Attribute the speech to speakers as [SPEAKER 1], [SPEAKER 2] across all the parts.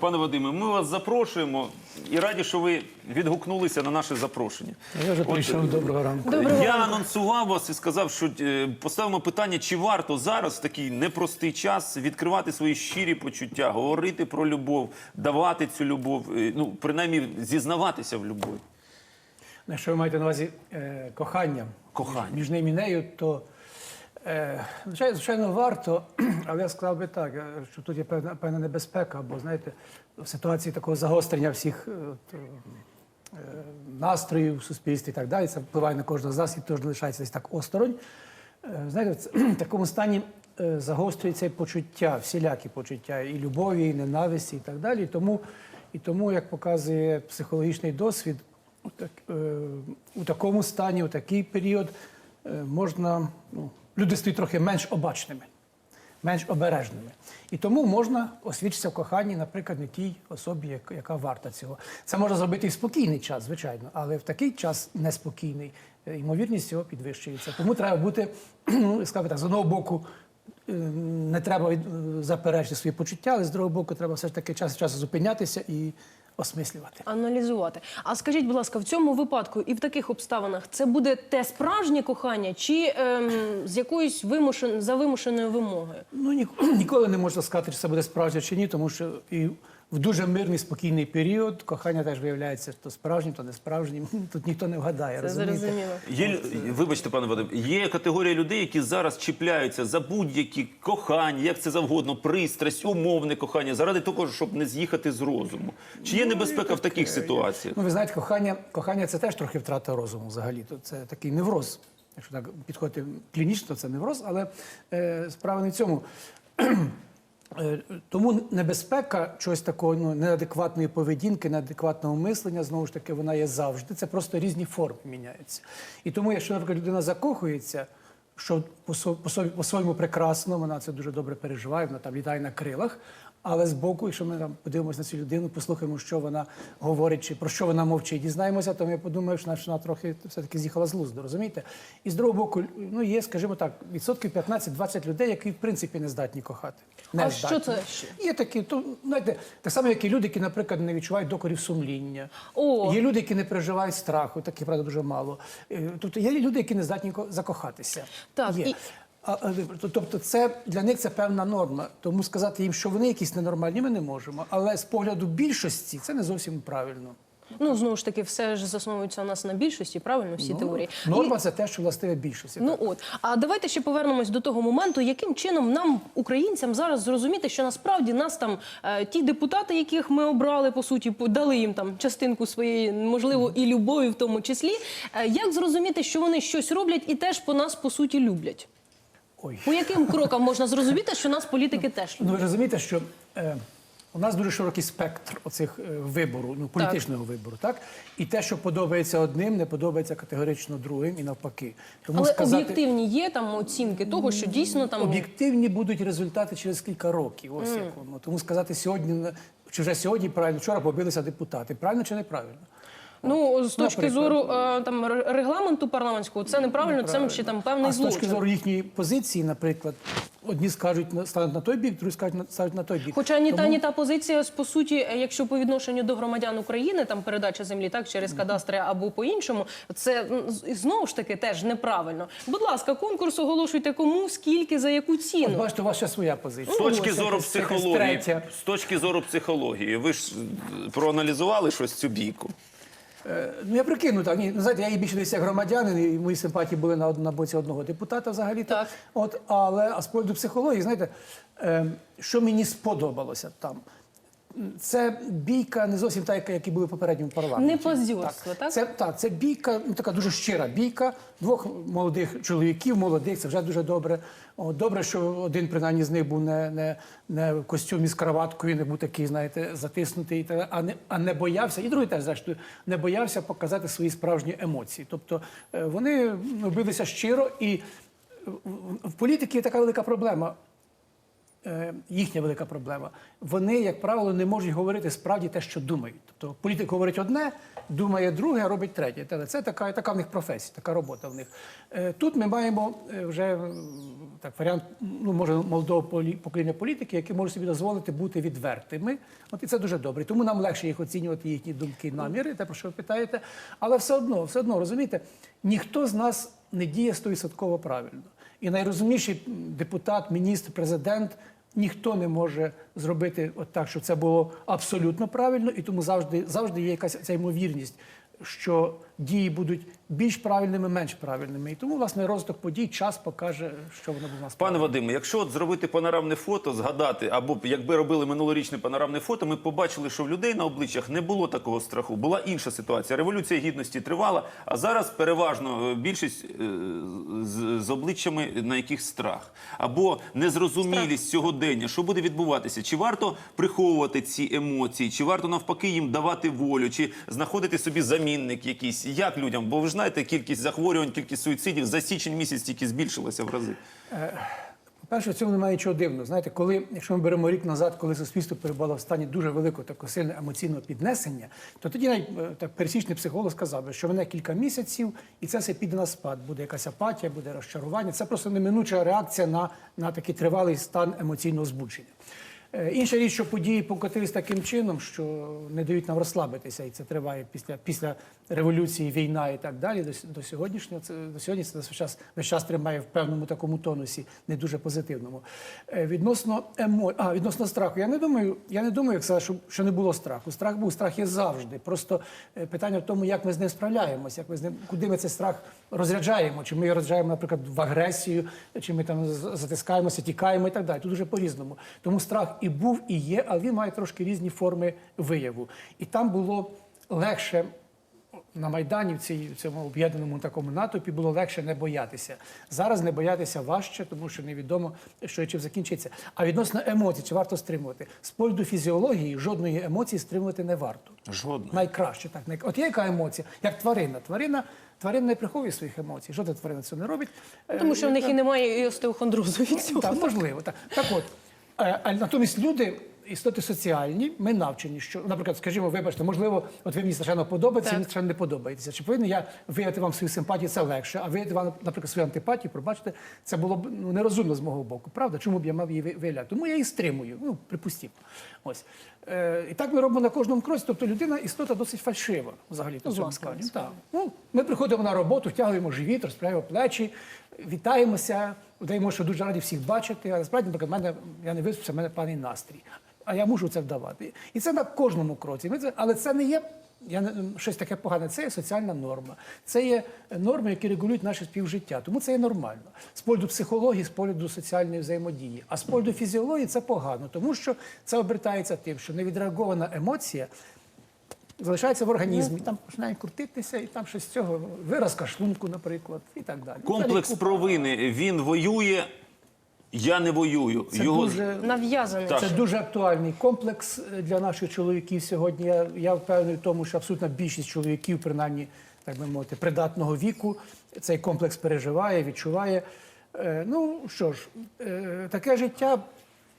[SPEAKER 1] Пане Вадиме, ми вас запрошуємо і раді, що ви відгукнулися на наше запрошення.
[SPEAKER 2] Я вже
[SPEAKER 1] От,
[SPEAKER 2] прийшов доброго ранку.
[SPEAKER 3] Доброго
[SPEAKER 1] Я
[SPEAKER 3] ранку.
[SPEAKER 1] анонсував вас і сказав, що е, поставимо питання, чи варто зараз в такий непростий час відкривати свої щирі почуття, говорити про любов, давати цю любов, е, ну принаймні зізнаватися в любові.
[SPEAKER 2] Якщо ви маєте на увазі е, кохання,
[SPEAKER 1] Кохання.
[SPEAKER 2] між ним і нею, то звичайно, звичайно варто, але я сказав би так, е, що тут є певна, певна небезпека, бо знаєте, в ситуації такого загострення всіх е, от, е, е, настроїв в суспільстві і так далі, це впливає на кожного з нас і теж лишається десь так осторонь. Е, Знаєте, в такому стані е, загострюється і почуття, всілякі почуття, і любові, і ненависті, і так далі. І тому, і тому як показує психологічний досвід, у, так, е, у такому стані, у такий період е, можна, ну, люди стають трохи менш обачними, менш обережними. І тому можна освічитися в коханні, наприклад, не тій особі, яка варта цього. Це можна зробити і в спокійний час, звичайно, але в такий час неспокійний, е, ймовірність цього підвищується. Тому треба бути, ну, скажімо так, з одного боку. е, Не треба е, заперечити свої почуття, але з другого боку, треба все ж таки час від часу зупинятися і осмислювати.
[SPEAKER 3] Аналізувати. А скажіть, будь ласка, в цьому випадку і в таких обставинах це буде те справжнє кохання, чи ем, з якоюсь вимушен за вимушеною вимогою?
[SPEAKER 2] Ну ні, ніколи не можна сказати, чи це буде справжнє чи ні, тому що і в дуже мирний, спокійний період кохання теж виявляється то справжнім, то не справжнім. Тут ніхто не вгадає. Розумієте?
[SPEAKER 1] Є вибачте, пане Вадим, є категорія людей, які зараз чіпляються за будь-які кохання, як це завгодно, пристрасть, умовне кохання, заради того, щоб не з'їхати з розуму. Чи є небезпека в таких ситуаціях?
[SPEAKER 2] Ну, ви знаєте, кохання, кохання це теж трохи втрата розуму взагалі. То це такий невроз. Якщо так підходити клінічно, то це невроз, але е, справа не в цьому. Е, Тому небезпека чогось такого ну, неадекватної поведінки, неадекватного мислення, знову ж таки, вона є завжди. Це просто різні форми міняються. І тому, якщо, наприклад, людина закохується, що по собі по своєму прекрасно, вона це дуже добре переживає, вона там літає на крилах. Але з боку, якщо ми там подивимося на цю людину, послухаємо, що вона говорить, чи про що вона мовчить, дізнаємося, то ми подумаємо, що вона трохи все-таки з'їхала з лузду, розумієте? І з другого боку, ну є, скажімо так, відсотків 15-20 людей, які в принципі не здатні кохати. Не
[SPEAKER 3] А
[SPEAKER 2] здатні.
[SPEAKER 3] що це ще?
[SPEAKER 2] Є такі, то знаєте, так само, як і люди, які, наприклад, не відчувають докорів сумління.
[SPEAKER 3] О.
[SPEAKER 2] Є люди, які не переживають страху, таких правда дуже мало. Тобто є люди, які не здатні ко- закохатися.
[SPEAKER 3] Так,
[SPEAKER 2] Є.
[SPEAKER 3] і-
[SPEAKER 2] тобто, це для них це певна норма. Тому сказати їм, що вони якісь ненормальні, ми не можемо. Але з погляду більшості це не зовсім правильно.
[SPEAKER 3] Ну знову ж таки, все ж засновується у нас на більшості, правильно всі теорії. І-
[SPEAKER 2] Норма це те, що властиве більшості.
[SPEAKER 3] Ну
[SPEAKER 2] так.
[SPEAKER 3] от, а давайте ще повернемось до того моменту, яким чином нам, українцям, зараз зрозуміти, що насправді нас там е, ті депутати, яких ми обрали, по суті, дали їм там частинку своєї, можливо, і любові в тому числі. Е, як зрозуміти, що вони щось роблять і теж по нас по суті люблять?
[SPEAKER 2] Ой.
[SPEAKER 3] По яким крокам можна зрозуміти, що нас політики теж
[SPEAKER 2] Ну, ви розумієте, що е, у нас дуже широкий спектр оцих е, вибору, ну політичного вибору, так? І те, що подобається одним, не подобається категорично другим і навпаки. Тому
[SPEAKER 3] Але
[SPEAKER 2] сказати
[SPEAKER 3] об'єктивні є там оцінки того, що дійсно там
[SPEAKER 2] об'єктивні будуть результати через кілька років. Ось як воно. Тому сказати сьогодні, чи вже сьогодні правильно, вчора побилися депутати. Правильно чи неправильно?
[SPEAKER 3] Ну з точки
[SPEAKER 2] Наприклад.
[SPEAKER 3] зору е, там регламенту парламентського, це неправильно, це ще там певний
[SPEAKER 2] А з точки зору їхньої позиції, наприклад, одні скажуть на- стануть на той бік, другі скажуть на- стануть на той бік.
[SPEAKER 3] Хоча ні та ні та позиція по суті, е, якщо по відношенню до громадян України, там передача землі так через кадастри або по іншому, це знову ж таки теж неправильно. Будь ласка, конкурс оголошуйте кому, скільки, за яку
[SPEAKER 2] От
[SPEAKER 3] ціну.
[SPEAKER 2] бачите, у вас ще своя позиція.
[SPEAKER 1] З точки зору психології, з точки зору психології, ви ж е, проаналізували щось цю бійку?
[SPEAKER 2] Е, Ну, я прикину так. Ні, ну, знаєте, я і більше десь як громадянин, і мої симпатії були на, на боці одного депутата взагалі.
[SPEAKER 3] Так.
[SPEAKER 2] От, але а з погляду психології, знаєте, е, що мені сподобалося там. Це бійка не зовсім та, яка, які були в попередньому парламенті.
[SPEAKER 3] Не позірство, так?
[SPEAKER 2] Це, так, це бійка, ну така дуже щира бійка двох молодих чоловіків, молодих, це вже дуже добре. О, добре, що один принаймні з них був не, не, не в костюмі з краваткою, не був такий, знаєте, затиснутий, та- а не, а не боявся, і другий теж, зрештою, не боявся показати свої справжні емоції. Тобто е, вони ну, билися щиро, і в- політиці є така велика проблема. Е, їхня велика проблема. Вони, як правило, не можуть говорити справді те, що думають. Тобто політик говорить одне, думає друге, а робить третє. Це така, така в них професія, така робота в них. Е, Тут ми маємо е, вже так варіант, ну може молодого покоління політики, які можуть собі дозволити бути відвертими. От і це дуже добре. Тому нам легше їх оцінювати, їхні думки, наміри, те про що ви питаєте. Але все одно, все одно розумієте, ніхто з нас не діє стовідсотково правильно. І найрозумніший депутат, міністр, президент. Ніхто не може зробити от так, щоб це було абсолютно правильно, і тому завжди, завжди є якась ця ймовірність, що дії будуть більш правильними, менш правильними. І тому, власне, розвиток подій час покаже, що воно у нас.
[SPEAKER 1] Пане Вадиме, якщо от зробити панорамне фото, згадати, або якби робили минулорічне панорамне фото, ми побачили, що в людей на обличчях не було такого страху. Була інша ситуація. Революція гідності тривала, а зараз переважно е, більшість е, з, обличчями, на яких страх або незрозумілість сьогодення. Що буде відбуватися? Чи варто приховувати ці емоції, чи варто навпаки їм давати волю, чи знаходити собі замінник якийсь? Як людям? Бо ви ж знаєте, кількість захворювань, кількість суїцидів за січень місяць тільки збільшилася в рази.
[SPEAKER 2] По-перше, в цьому немає нічого дивного. Знаєте, коли, якщо ми беремо рік назад, коли суспільство перебувало в стані дуже великого такого сильного емоційного піднесення, то тоді навіть е, так пересічний психолог сказав, би, що мене кілька місяців, і це все піде на спад. Буде якась апатія, буде розчарування. Це просто неминуча реакція на, на такий тривалий стан емоційного збудження. Е, Інша річ, що події покотились таким чином, що не дають нам розслабитися, і це триває після, після революції, війна і так далі. До, до сьогоднішнього це до сьогодні це весь час, весь час тримає в певному такому тонусі, не дуже позитивному. Е, Відносно емо... а, відносно страху, я не думаю, я не думаю, як сказати, що, що не було страху. Страх був, страх є завжди. Просто е, питання в тому, як ми з ним справляємося, як ми з ним, куди ми цей страх розряджаємо, чи ми його розряджаємо, наприклад, в агресію, чи ми там затискаємося, тікаємо і так далі. Тут дуже по-різному. Тому страх і був, і є, але він має трошки різні форми вияву. І там було легше на Майдані, в цій в цьому об'єднаному такому натовпі, було легше не боятися. Зараз не боятися важче, тому що невідомо, що і чим закінчиться. А відносно емоцій, чи варто стримувати? З погляду фізіології жодної емоції стримувати не варто.
[SPEAKER 1] Жодної.
[SPEAKER 2] Найкраще так. най- От є яка емоція, як тварина. Тварина, тварина не приховує своїх емоцій. Жодна тварина цього не робить.
[SPEAKER 3] Тому
[SPEAKER 2] Е,
[SPEAKER 3] що в них і немає і остеохондрозу від цього.
[SPEAKER 2] так, можливо, так. Так от, е, а натомість люди. Істоти соціальні, ми навчені, що, наприклад, скажімо, вибачте, можливо, от ви мені страшенно подобається, мені страшенно не подобається. Чи повинен я виявити вам свою симпатію, це легше, а виявити вам, наприклад, свою антипатію, пробачте, це було б ну, нерозумно з мого боку. Правда? Чому б я мав її виявляти? Тому я її стримую. Ну, припустимо. Ось. Е, і так ми робимо на кожному кроці. Тобто людина істота досить фальшива взагалі по цьому плані. Так. Ну, ми приходимо на роботу, втягуємо живіт, розправляємо плечі, вітаємося, даємо, що дуже раді всіх бачити. А насправді, наприклад, в мене я не виспався, в мене паний настрій. А я мушу це вдавати. І це на кожному кроці. Але це не є. Я не щось таке погане. Це є соціальна норма. Це є норми, які регулюють наше співжиття. Тому це є нормально. З погляду психології, з погляду соціальної взаємодії. А з погляду фізіології це погано, тому що це обертається тим, що невідреагована емоція залишається в організмі, там починає крутитися, і там щось з цього виразка шлунку, наприклад, і так далі.
[SPEAKER 1] Комплекс провини. Він воює, я не воюю.
[SPEAKER 2] Це
[SPEAKER 1] Його
[SPEAKER 2] дуже
[SPEAKER 3] Нав'язаний.
[SPEAKER 1] Так.
[SPEAKER 2] Це дуже актуальний комплекс е, для наших чоловіків сьогодні. Я, я впевнений в тому, що абсолютна більшість чоловіків, принаймні, так би мовити, придатного віку, цей комплекс переживає, відчуває. Е, ну що ж, е, таке життя,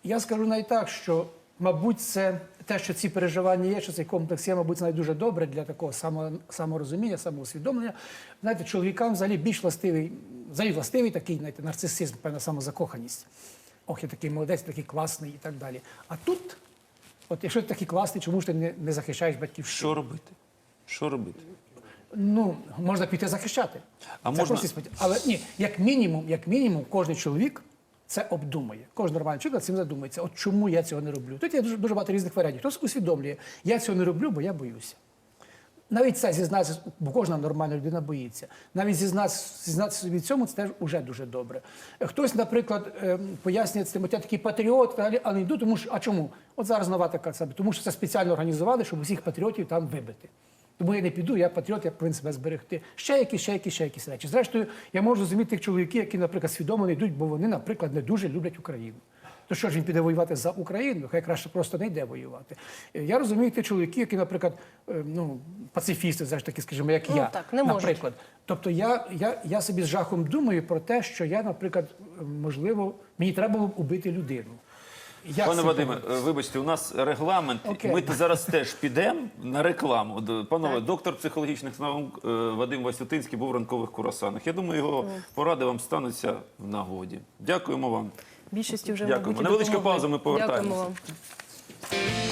[SPEAKER 2] я скажу навіть так, що, мабуть, це те, що ці переживання є, що цей комплекс є, мабуть, це навіть дуже добре для такого само, саморозуміння, самоусвідомлення. Знаєте, чоловікам взагалі більш властивий, взагалі властивий такий, знаєте, нарцисизм, певна самозакоханість. Ох, я такий молодець, такий класний і так далі. А тут, от якщо ти такий класний, чому ж ти не, не захищаєш батьківщину?
[SPEAKER 1] що робити? Що робити?
[SPEAKER 2] Ну, можна піти захищати.
[SPEAKER 1] А
[SPEAKER 2] Це
[SPEAKER 1] можна-
[SPEAKER 2] просто сподів- Але ні, як мінімум, як мінімум, кожен чоловік це обдумує. Кожен нормальний чоловік цим задумується. От чому я цього не роблю? Тут є дуже, дуже багато різних варіантів. Хтось усвідомлює, я цього не роблю, бо я боюся. Навіть це зізнатися, бо кожна нормальна людина боїться. Навіть зізнатися, зізнатися собі цьому це теж уже дуже добре. Хтось, наприклад, ем, пояснює цим, от я такий патріот, далі, але не йду, тому що а чому? От зараз нова така себе, тому що це спеціально організували, щоб усіх патріотів там вибити. Тому я не піду, я патріот, я повинен себе зберегти. Ще якісь, ще якісь, ще якісь речі. Зрештою, я можу розуміти тих чоловіків, які, наприклад, свідомо не йдуть, бо вони, наприклад, не дуже люблять Україну. Ну що ж він піде воювати за Україну? Хай краще просто не йде воювати. Е, я розумію тих чоловіки, які, наприклад, е, ну пацифісти, завжди такі, скажімо, як
[SPEAKER 3] ну,
[SPEAKER 2] я
[SPEAKER 3] так, не
[SPEAKER 2] наприклад. Тобто, я, я, я собі з жахом думаю про те, що я, наприклад, можливо, мені треба було убити людину. Як
[SPEAKER 1] Пане Вадиме, е, вибачте, у нас регламент.
[SPEAKER 2] Okay.
[SPEAKER 1] Ми зараз теж підемо на рекламу. Панове, okay. доктор психологічних наук Вадим Васютинський був в ранкових курасанах. Я думаю, його поради вам стануться в нагоді. Дякуємо вам.
[SPEAKER 3] Більшості вже
[SPEAKER 1] Дякуємо.
[SPEAKER 3] мабуть,
[SPEAKER 1] Невеличка пауза, ми повертаємося.
[SPEAKER 3] Дякуємо вам.